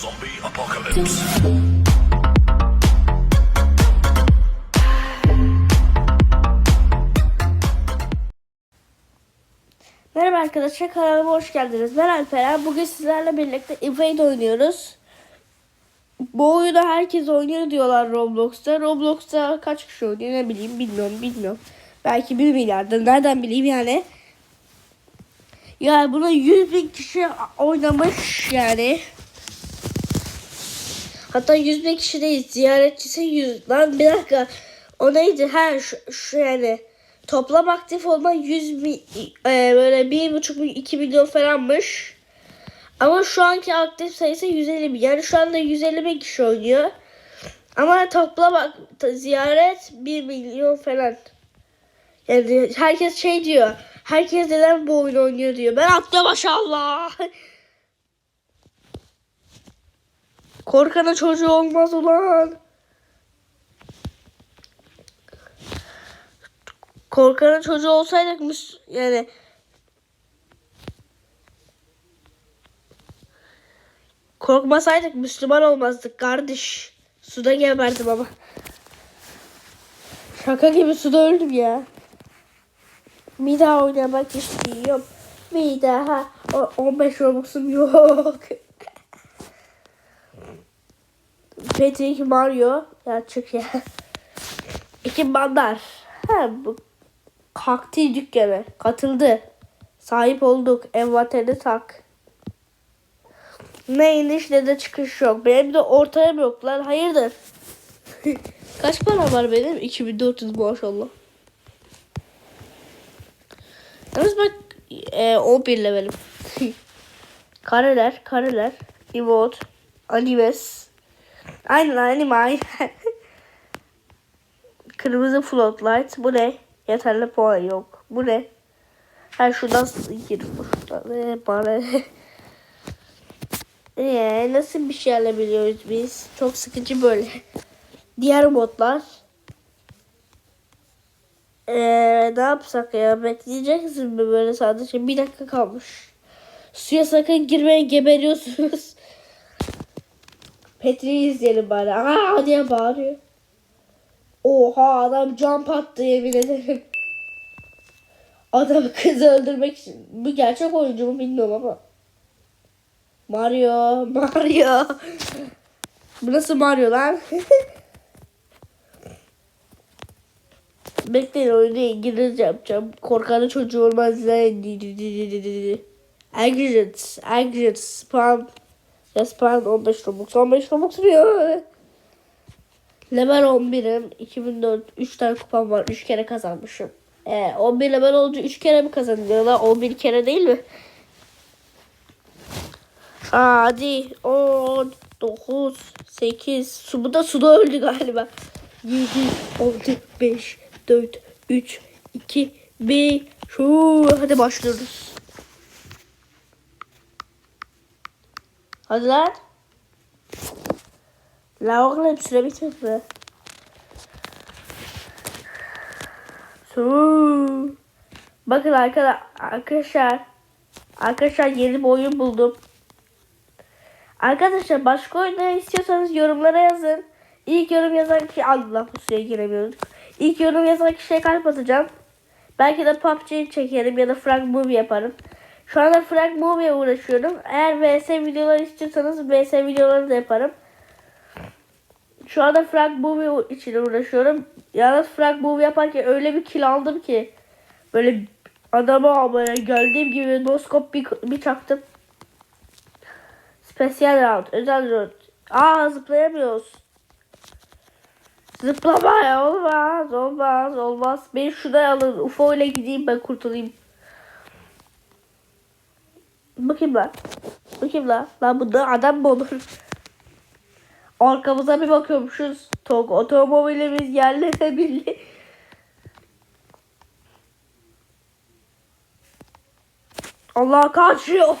Zombie apocalypse. Merhaba arkadaşlar kanalıma hoş geldiniz. Ben Alperen. Bugün sizlerle birlikte Invade oynuyoruz. Bu oyunu herkes oynuyor diyorlar Roblox'ta. Roblox'ta kaç kişi oynuyor ne bileyim bilmiyorum bilmiyorum. Belki 1 milyardır nereden bileyim yani. Yani buna 100 bin kişi oynamış yani. Hatta 100 bin kişi değil ziyaretçisi 100. Lan bir dakika o neydi? Ha şu, şu yani toplam aktif olma 100 bin, e, böyle 1,5 milyon 2 milyon falanmış. Ama şu anki aktif sayısı 150 bin. Yani şu anda 150 bin kişi oynuyor. Ama toplam ziyaret 1 milyon falan. Yani herkes şey diyor. Herkes neden bu oyunu oynuyor diyor. Ben attım maşallah. Korkanın çocuğu olmaz ulan. Korkanın çocuğu olsaydık müs- yani korkmasaydık Müslüman olmazdık kardeş. Suda geberdim ama. Şaka gibi suda öldüm ya. Bir daha oynamak istiyorum. Bir daha. O, 15 Robux'um yok. Patrick Mario. Çık ya. İki bandar. Ha bu kakti dükkanı. Katıldı. Sahip olduk. Envateri tak. Ne iniş ne de çıkış yok. Benim de ortaya yok lan. Hayırdır? Kaç para var benim? 2400 maşallah. Yalnız bak e, 11 levelim. kareler, kareler, emote, animes. Aynen anime aynen. Kırmızı floodlight. Bu ne? Yeterli puan yok. Bu ne? Ha şuradan gir. Şuradan. Ee, bana. Ee, nasıl bir şey alabiliyoruz biz? Çok sıkıcı böyle. Diğer modlar. Ee, ne yapsak ya? Bekleyeceksin mi böyle sadece? Bir dakika kalmış. Suya sakın girmeyin geberiyorsunuz. Petri'yi izleyelim bari. Aa diye bağırıyor. Oha adam jump attı yemin ederim. Adam kızı öldürmek için. Bu gerçek oyuncu mu bilmiyorum ama. Mario, Mario. Bu nasıl Mario lan? Bekleyin oyunu İngilizce yapacağım. Korkanın çocuğu olmaz. Aggregates, aggregates, spam. Spam 15 Robux. 15 Robux mu ya? Level 11'im. 2004. 3 tane kupam var. 3 kere kazanmışım. Ee, 11 level olunca 3 kere mi kazanıyorlar? 11 kere değil mi? Aa, hadi. 10, 9, 8. Su, bu da suda öldü galiba. 7, 6, 5, 4, 3, 2, 1. Şu, hadi başlıyoruz. Hadi lan. La oğlum süre bitmedi. Su. Bakın arkadaşlar, arkadaşlar. Yeni bir oyun buldum. Arkadaşlar başka oyunlar istiyorsanız yorumlara yazın. İlk yorum yazan kişi Allah bu suya giremiyoruz. İlk yorum yazan kişiye kalp atacağım. Belki de PUBG çekerim ya da Frag Movie yaparım. Şu anda Frag Movie'ye uğraşıyorum. Eğer VS videoları istiyorsanız VS videoları da yaparım. Şu anda Frag Movie için uğraşıyorum. Yalnız Frag Movie yaparken öyle bir kill aldım ki. Böyle adama böyle geldiğim gibi noskop bir, bir çaktım. Spesyal round, özel round. Aa zıplayamıyoruz. Zıplama olmaz, olmaz, olmaz. Beni şuraya alın. UFO ile gideyim ben kurtulayım. Bakayım lan. Bakayım lan. Lan bunda adam mı olur? Arkamıza bir bakıyormuşuz. Tok otomobilimiz yerlere bildi. Allah kaçıyor.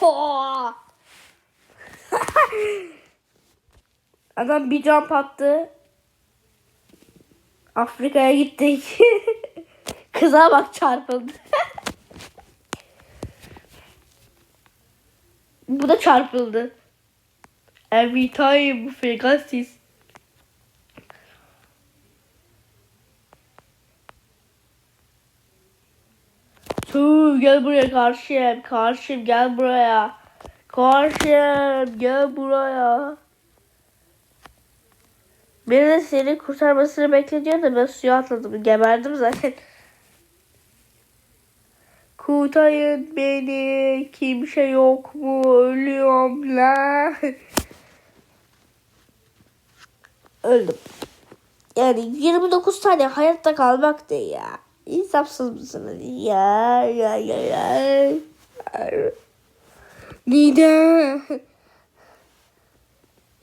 Adam bir jump attı. Afrika'ya gittik. Kıza bak çarpıldı. Bu da çarpıldı. Every time Pegasus. Su gel buraya karşıyım. Karşıyım gel buraya. Karşıyım gel buraya. Beni de seni kurtarmasını beklediyor da ben suya atladım. Geberdim zaten. Kurtarın beni. Kimse yok mu? Ölüyorum la. Öldüm. Yani 29 tane hayatta kalmak ne ya? İnsafsız mısınız? Ya ya ya ya. Nida.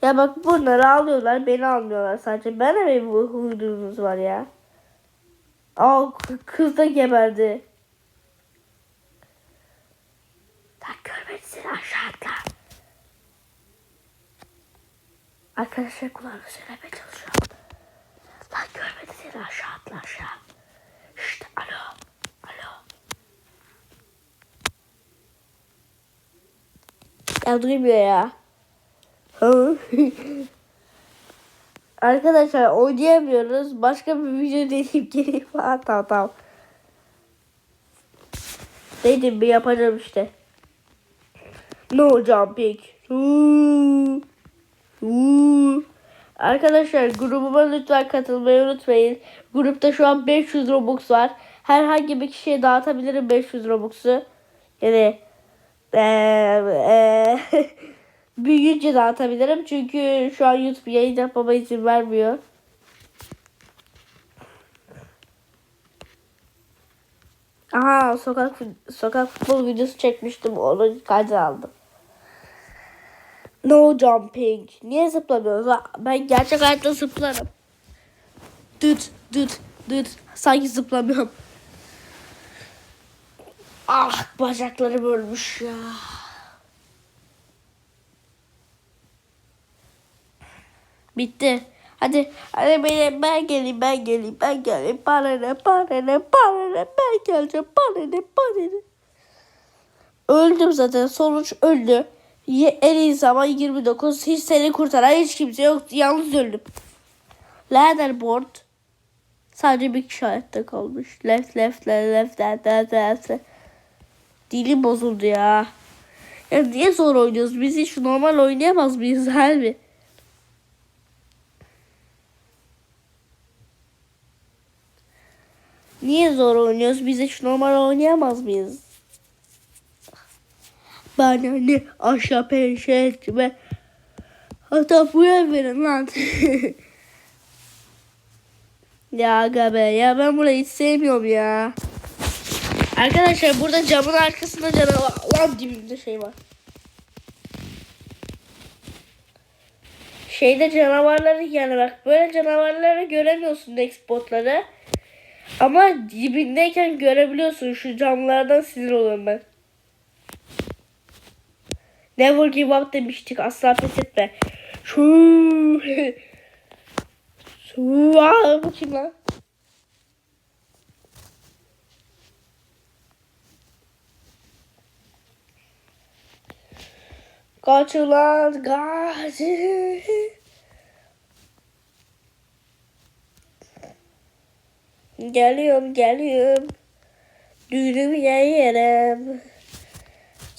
Ya bak bunları alıyorlar beni almıyorlar sadece. Ben de bu huydunuz var ya. Aa kız da geberdi. Sen görmedin seni aşağı atla. Arkadaşlar kulağını söylemeye çalışıyorum. Lan görmedi seni aşağı atla aşağı. Şşt alo. Alo. Ya duymuyor ya. Arkadaşlar oynayamıyoruz. Başka bir video deneyip geleyim. Ha, tamam tamam. Dedim bir yapacağım işte. No jumping. Huu. Huu. Arkadaşlar grubuma lütfen katılmayı unutmayın. Grupta şu an 500 Robux var. Herhangi bir kişiye dağıtabilirim 500 Robux'u. Yani eee eee büyüyünce dağıtabilirim. Çünkü şu an YouTube yayın yapmama izin vermiyor. Aha sokak sokak futbol videosu çekmiştim. Onu kayda aldım. No jumping. Niye zıplamıyoruz? Ben gerçek hayatta zıplarım. Düt düt düt. Sanki zıplamıyorum. Ah bacaklarım ölmüş ya. Bitti. Hadi hadi benim ben geleyim ben geleyim ben geleyim. Bana ne bana ben geleceğim bana ne. Öldüm zaten sonuç öldü. En iyi zaman 29. Hiç seni kurtaran hiç kimse yok. Yalnız öldüm. Leaderboard. Sadece bir kişi hayatta kalmış. Left left left left left left left. Dilim bozuldu ya. Ya niye zor oynuyoruz? Biz hiç normal oynayamaz mıyız harbi? Niye zor oynuyoruz? Biz hiç normal oynayamaz mıyız? Bana ne aşağı peşe etme. Hatta buraya verin lan. ya aga ya ben burayı hiç sevmiyorum ya. Arkadaşlar burada camın arkasında canavar lan dibimde şey var. Şeyde canavarları yani bak böyle canavarları göremiyorsun Nextbot'ları. Ama dibindeyken görebiliyorsun. Şu camlardan sinir oluyorum ben. Never give up demiştik. Asla pes etme. Şu. Bu kim lan? Kaç ulan kaç. Geliyorum geliyorum. Düğünümü yerim.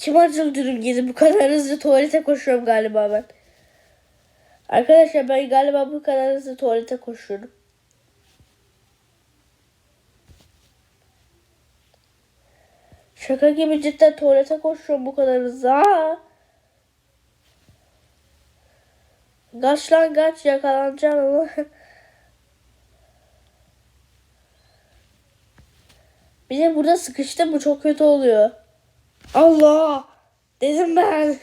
Kim acıl dürüm yedi bu kadar hızlı tuvalete koşuyorum galiba ben. Arkadaşlar ben galiba bu kadar hızlı tuvalete koşuyorum. Şaka gibi cidden tuvalete koşuyorum bu kadar hızlı. Kaç lan kaç yakalanacaksın ama. Bir de burada sıkıştım bu çok kötü oluyor. Allah! Dedim ben.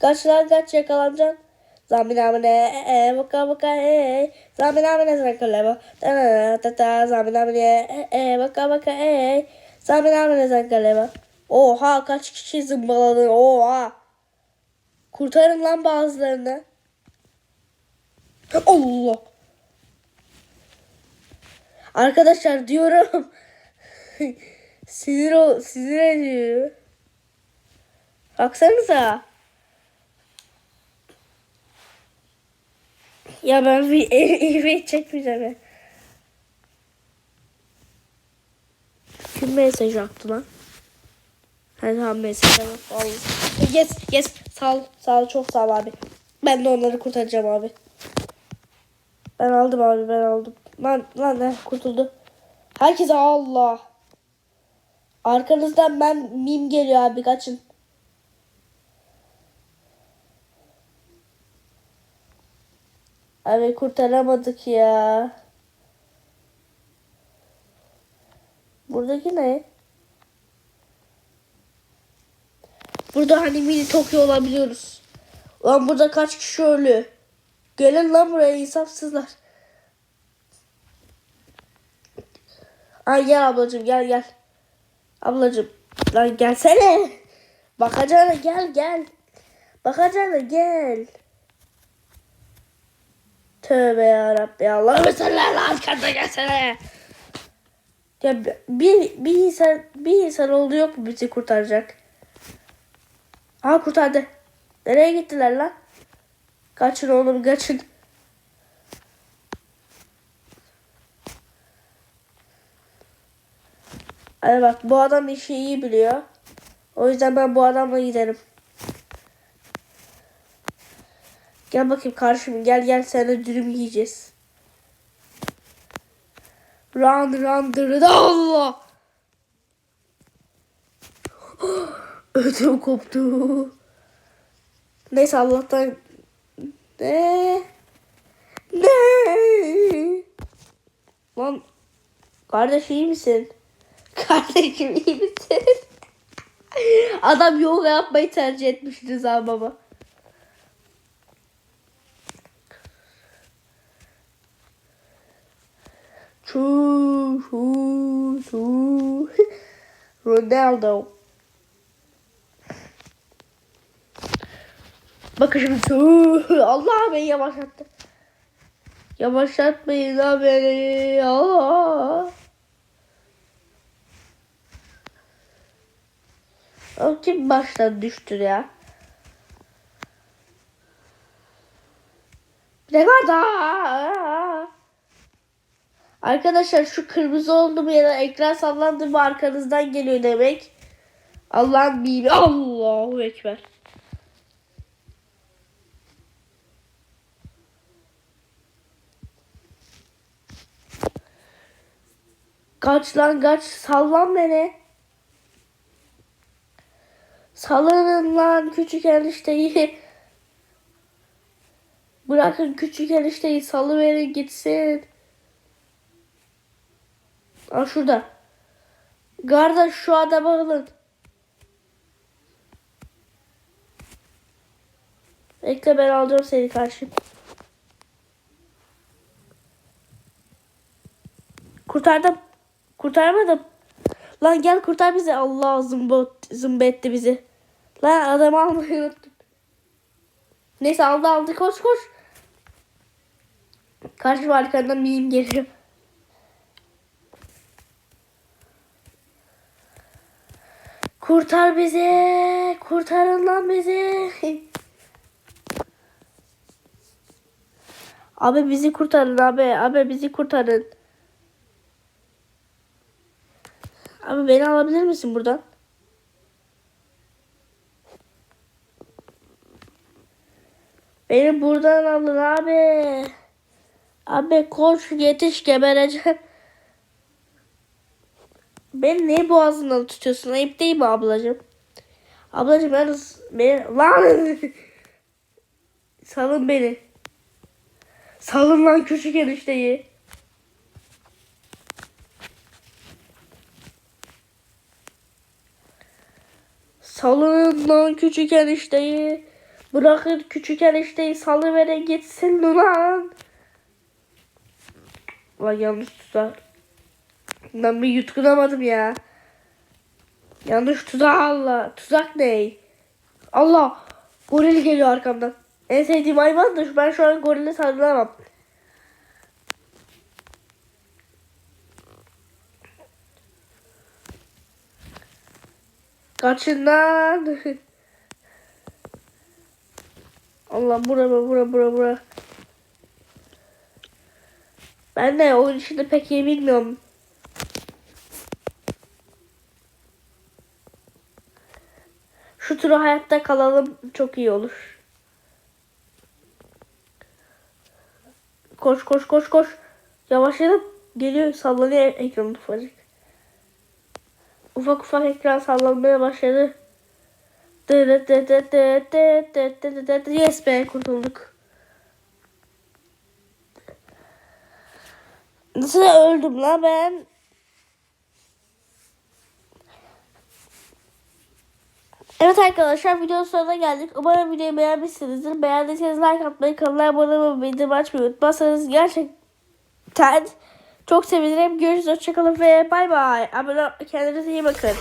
kaç lan kaç yakalanacaksın. Zaminamine e baka baka e Zaminamine zankaleva ta ta ta Zaminamine e baka baka e Zaminamine zankaleva Oha kaç kişi zımbaladın? Oha! Kurtarın lan bazılarını. Allah! Arkadaşlar diyorum. sinir ol, sinir ediyor. Baksanıza. Ya ben bir evi çekmeyeceğim. Kim mesaj attı lan? Ha tamam mesaj. Vallahi. Yes yes sağ ol sağ ol çok sağ ol abi. Ben de onları kurtaracağım abi. Ben aldım abi ben aldım. Lan lan kurtuldu. Herkese Allah. Arkanızdan ben mim geliyor abi kaçın. Abi kurtaramadık ya. Buradaki ne? Burada hani mini Tokyo olabiliyoruz. Lan burada kaç kişi ölü? Gelin lan buraya insafsızlar. Ay gel ablacığım gel gel. Ablacığım lan gelsene. Bakacağına gel gel. Bakacağına gel. Tövbe yarabbi Allah'ım sen lan arkanda gelsene. Ya bir, bir insan bir insan oldu yok mu bizi kurtaracak? Aa kurtardı. Nereye gittiler lan? Kaçın oğlum kaçın. Hadi bak bu adam işi iyi biliyor. O yüzden ben bu adamla giderim. Gel bakayım karşıma gel gel sana dürüm yiyeceğiz. Run run dırıdı Allah. Ödüm koptu. Neyse Allah'tan ne? Ne? Lan kardeş iyi misin? Kardeşim iyi misin? Adam yoga yapmayı tercih etmiş Rıza baba. Çu çu çu. Ronaldo. Bakın şimdi. Allah beni yavaşlattı. Yavaşlatmayın lan. Allah. O kim baştan düştü ya? Ne var? Arkadaşlar şu kırmızı oldu mu ya da ekran sallandı mı arkanızdan geliyor demek. Allah'ın mimi. Allahu Ekber. Kaç lan kaç sallan beni. Salının lan küçük enişteyi. Bırakın küçük enişteyi salıverin gitsin. Aa şurada. Kardeş şu adama alın. Bekle ben alacağım seni karşım. Kurtardım. Kurtarmadım. Lan gel kurtar bizi. Allah zımbot, zımba etti bizi. Lan adamı almayı unuttum. Neyse aldı aldı koş koş. Karşı arkandan miyim geliyor. Kurtar bizi. Kurtarın lan bizi. abi bizi kurtarın abi. Abi bizi kurtarın. Abi beni alabilir misin buradan? Beni buradan alın abi. Abi koş yetiş gebereceğim. Beni niye boğazından tutuyorsun? Ayıp değil mi ablacığım? Ablacığım yalnız beni... Lan! Salın beni. Salın lan küçük enişteyi. Salın lan küçük enişteyi. Bırakın küçük enişteyi salıverin gitsin lan. Lan yanlış tutar. Ben bir yutkunamadım ya. Yanlış tuzak Allah. Tuzak ne? Allah. Goril geliyor arkamdan. En sevdiğim hayvandır. Ben şu an gorile sarılamam. Kaçın lan. Allah bura bura bura bura. Ben de oyun içinde pek iyi bilmiyorum. Şu turu hayatta kalalım çok iyi olur. Koş koş koş koş. Yavaşlayalım. Geliyor sallanıyor ekran ufacık. Ufak ufak ekran sallanmaya başladı. Yes be kurtulduk. Nasıl öldüm la ben? Evet arkadaşlar videonun sonuna geldik. Umarım videoyu beğenmişsinizdir. Beğendiyseniz like atmayı, kanala abone olmayı, bildirim açmayı unutmazsanız gerçekten çok sevinirim. Görüşürüz, hoşçakalın ve bay bay. Abone kendinize iyi bakın.